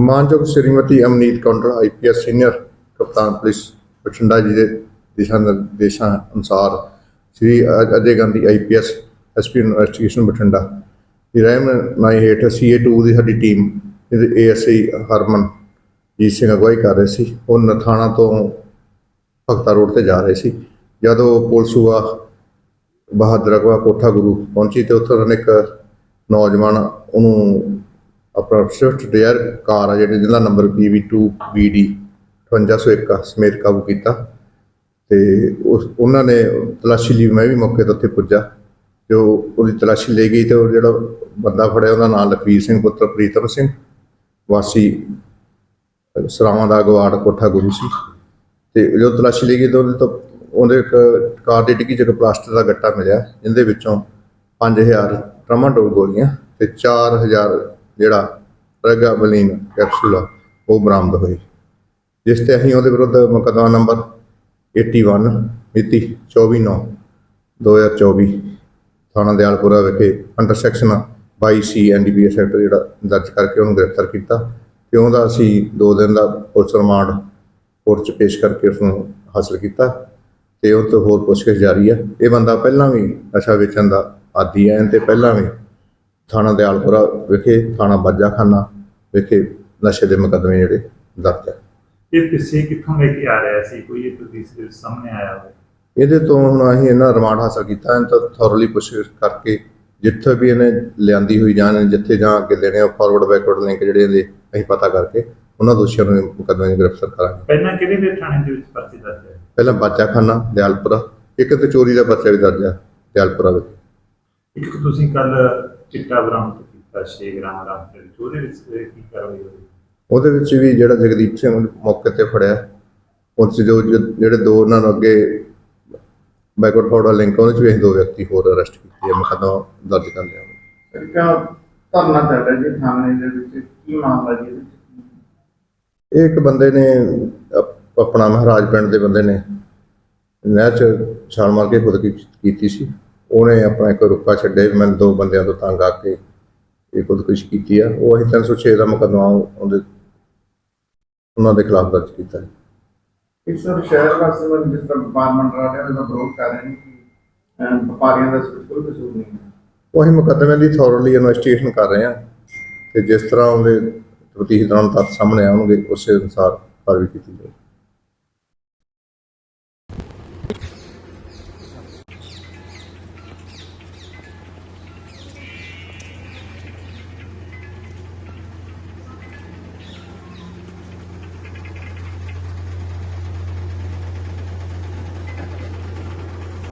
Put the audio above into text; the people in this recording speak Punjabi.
ਮਾਨਯੋਗ ਸ਼੍ਰੀਮਤੀ ਅਮਨੀਤ ਕੌਂਡਲ ਆਈਪੀਐਸ ਸੀਨੀਅਰ ਕਪਤਾਨ ਪੁਲਿਸ ਬਠਿੰਡਾ ਜੀ ਦੇ ਦਿਸ਼ਾ ਨਿਰਦੇਸ਼ਾਂ ਅਨੁਸਾਰ Shri Ajay Gandhi IPS SP investigation Bathinda ਦੀ ਰਹਿਨਮਾਈ ਹੇਠ ਸੀਏ2 ਦੀ ਸਾਡੀ ਟੀਮ ਇਹਦੇ ਏਐਸਆਈ ਹਰਮਨ ਜੀਤ ਸਿੰਘ ਅਗਵਾਈ ਕਰ ਰਹੇ ਸੀ। ਉਹ ਨਥਾਣਾ ਤੋਂ ਭਗਤਾ ਰੋਡ ਤੇ ਜਾ ਰਹੇ ਸੀ। ਜਦੋਂ ਪੁਲਿਸ ਹੁਆ ਬਹਾਦਰ ਅਗਵਾ ਕੋਠਾ ਗੁਰੂ ਪਹੁੰਚੀ ਤੇ ਉੱਥੇ ਉਹਨਾਂ ਨੇ ਇੱਕ ਨੌਜਵਾਨ ਉਹਨੂੰ ਆਪਣਾ ਸਵਿਫਟ ਡਿਜ਼ਾਇਰ ਕਾਰ ਆ ਜਿਹੜੀ, ਜਿਹਦਾ ਨੰਬਰ PV2 BD 5501 ਸਮੇਤ ਕਾਬੂ ਕੀਤਾ। ਤੇ ਉਸ, ਉਹਨਾਂ ਨੇ ਤਲਾਸ਼ੀ ਲਈ ਮੈਂ ਵੀ ਮੌਕੇ ਤੇ ਉੱਥੇ ਪੁੱਜਾ। ਜੋ ਉਹਦੀ ਤਲਾਸ਼ੀ ਲਈ ਗਈ ਤੇ ਉਹ ਜਿਹੜਾ ਬੰਦਾ ਫੜਿਆ, ਉਹਦਾ ਨਾਮ ਲਖਵੀਰ ਸਿੰਘ, ਪੁੱਤਰ ਪ੍ਰੀਤਮ ਸਿੰਘ। ਵਾਸੀ ਸਰਾਵਾਂ ਦਾ ਅਗਵਾੜ ਕੋਠਾ ਗੁਰੂ ਸੀ। ਤੇ ਜੋ ਤਲਾਸ਼ੀ ਲਈ ਗਈ ਤਾਂ ਉਹਦੇ ਤੋਂ, ਉਹਦੇ ਇੱਕ ਕਾਰ ਦੀ ਡਿੱਗੀ 'ਚ ਇੱਕ ਪਲਾਸਟਿਕ ਦਾ ਗੱਟਾ ਮਿਲਿਆ। ਜਿੰਦੇ ਵਿੱਚੋਂ 5000 ਟਰਮਾਡੋਲ ਗੋਲੀਆਂ ਤੇ 4000 ਜਿਹੜਾ ਪ੍ਰੈਗਾਬਲਿਨ ਕੈਪਸੂਲ ਆ, ਉਹ ਬਰਾਮਦ ਹੋਈ। ਜਿਸ ਤੇ ਅਸੀਂ ਉਹਦੇ ਵਿਰੁੱਧ ਮੁਕੱਦਮਾ ਨੰਬਰ 81 ਮਿਤੀ 24/9 2024 ਥਾਣਾ ਦਿਆਲਪੁਰਾ ਵਿਖੇ under section 22 C NDPS act ਜਿਹੜਾ ਦਰਜ ਕਰਕੇ ਉਹਨੂੰ ਗ੍ਰਿਫਤਾਰ ਕੀਤਾ। ਤੇ ਉਹਦਾ ਅਸੀਂ 2 ਦਿਨ ਦਾ ਪੁਲਿਸ ਰਿਮਾਂਡ ਕੋਰਟ 'ਚ ਪੇਸ਼ ਕਰਕੇ ਉਸ ਨੂੰ ਹਾਸਲ ਕੀਤਾ ਤੇ ਉਹ ਤੋਂ ਹੋਰ ਪੁੱਛਗਿੱਛ ਜਾਰੀ ਹੈ ਇਹ ਬੰਦਾ ਪਹਿਲਾਂ ਵੀ ਨਸ਼ਾ ਵੇਚਣ ਦਾ ਆਦੀ ਹੈ ਤੇ ਪਹਿਲਾਂ ਵੀ ਥਾਣਾ ਦਿਆਲਪੁਰਾ ਵਿਖੇ ਥਾਣਾ ਬਾਜਾਖਾਨਾ ਵਿਖੇ ਨਸ਼ੇ ਦੇ ਮੁਕੱਦਮੇ ਜਿਹੜੇ ਦਰਜ ਹੈ ਇਹ ਪਿੱਛੇ ਕਿੱਥੋਂ ਲੈ ਕੇ ਆ ਰਿਹਾ ਸੀ? ਕੋਈ ਇਹ ਪੁਲਿਸ ਦੇ ਸਾਹਮਣੇ ਆਇਆ ਹੋਵੇ। ਇਹਦੇ ਤੋਂ ਹੁਣ ਅਸੀਂ ਇਹਨਾਂ ਰਿਮਾਂਡ ਹਾਸਲ ਕੀਤਾ। ਇਹਨਾਂ ਤੋਂ ਥੋਰਲੀ ਪੁੱਛਗਿੱਛ ਕਰਕੇ ਜਿੱਥੇ ਵੀ ਇਹਨੇ ਲਿਆਂਦੀ ਹੋਈ ਜਾਨ ਜਿੱਥੇ ਜਾਂ ਅੱਗੇ ਲੈਣੇ ਫਾਰਵਰਡ ਬੈਕਵਰਡ ਲਿੰਕ ਜਿਹੜੇ ਇਹਦੇ ਅਸੀਂ ਪਤਾ ਕਰਕੇ ਉਹਨਾਂ ਦੋਸ਼ੀਆਂ ਨੂੰ ਮੁਕੱਦਮੇ 'ਚ ਗ੍ਰਿਫਤਾਰ ਕਰਾਂਗੇ। ਪਹਿਲਾਂ ਕਿਹਦੇ ਦੇ ਥਾਣੇ ਦੇ ਵਿੱਚ ਪਰਚੇ ਦਰਜ ਹੈ? ਪਹਿਲਾਂ ਬਾਜਾਖਾਨਾ ਦਿਆਲਪੁਰਾ ਇੱਕ ਤੇ ਚੋਰੀ ਦਾ ਪਰਚਾ ਵੀ ਦਰਜ ਹੈ ਦਿਆਲਪੁਰਾ ਵਿੱਚ। ਇੱਕ ਤੁਸੀਂ ਕੱਲ ਚਿੱਟਾ ਬਰਾਮਦ ਕੀਤਾ 6 ਗ੍ਰਾਮ ਦਾ ਤੇ ਉਹਦੇ ਵਿੱਚ ਇਹ ਕੀ ਕਾਰਵਾਈ ਹੋਈ? ਉਹਦੇ ਵਿੱਚ ਵੀ ਜਿਹੜਾ ਜਗਦੀਪ ਸਿੰਘ ਨੂੰ ਮੌਕੇ ਤੇ ਫੜਿਆ। ਉਹ 'ਚ ਜੋ ਜਿਹੜੇ ਦੋ ਉਹਨਾਂ ਨੂੰ ਅੱਗੇ ਬੈਕਵਰਡ ਫਾਰਵਰਡ ਲਿੰਕ ਉਹਦੇ ਚ ਵੀ ਅਸੀਂ ਦੋ ਵਿਅਕਤੀ ਹੋਰ ਅਰੈਸਟ ਕੀਤੇ ਆ ਮੁਕੱਦਮਾ ਦਰਜ ਕਰ ਲਿਆ। ਇੱਕ ਧਰਨਾ ਚੱਲ ਰਿਹਾ ਜੀ ਥਾਣੇ ਦੇ ਵਿੱਚ ਕੀ ਮਾਮਲਾ ਜੀ? ਇਹਦੇ ਵਿੱਚ? ਇਹ ਇੱਕ ਬੰਦੇ ਨੇ ਅਪ- ਆਪਣਾ ਮਹਾਰਾਜ ਪਿੰਡ ਦੇ ਬੰਦੇ ਨੇ ਨਹਿਰ ਚ ਛਾਲ ਮਾਰ ਕੇ ਖੁਦਕੁਸ਼ੀ ਕੀਤੀ ਸੀ। ਉਹਨੇ ਆਪਣਾ ਇੱਕ ਰੁਕਾ ਛੱਡਿਆ ਵੀ ਮੈਂ ਦੋ ਬੰਦਿਆਂ ਤੋਂ ਤੰਗ ਆ ਕੇ ਇਹ ਖੁਦਕੁਸ਼ੀ ਕੀਤੀ ਆ। ਉਹ ਅਸੀਂ 306 ਦਾ ਮੁਕੱਦਮਾ ਉਹਦੇ ਉਹਨਾਂ ਦੇ ਖਿਲਾਫ ਦਰਜ ਕੀਤਾ ਇਸ ਸਰ ਸ਼ਹਿਰ ਵਾਸੀ ਵਨ ਜਿਸ ਤਰ੍ਹਾਂ ਵਪਾਰ ਵਿਰੋਧ ਕਰ ਰਹੇ ਨੇ ਕਿ ਵਪਾਰੀਆਂ ਦਾ ਕੋਈ ਕਸੂਰ ਨਹੀਂ ਹੈ। ਉਹੀ ਮੁਕੱਦਮੇ ਦੀ ਥੋਰਲੀ ਇਨਵੈਸਟੀਗੇਸ਼ਨ ਕਰ ਰਹੇ ਆ ਤੇ ਜਿਸ ਤਰ੍ਹਾਂ ਉਹਦੇ ਤਫਤੀਸ਼ ਦੌਰਾਨ ਤੱਥ ਸਾਹਮਣੇ ਆਉਣਗੇ ਉਸੇ ਅਨੁਸਾਰ ਕਾਰਵਾਈ ਕੀਤੀ ਜਾਵੇਗੀ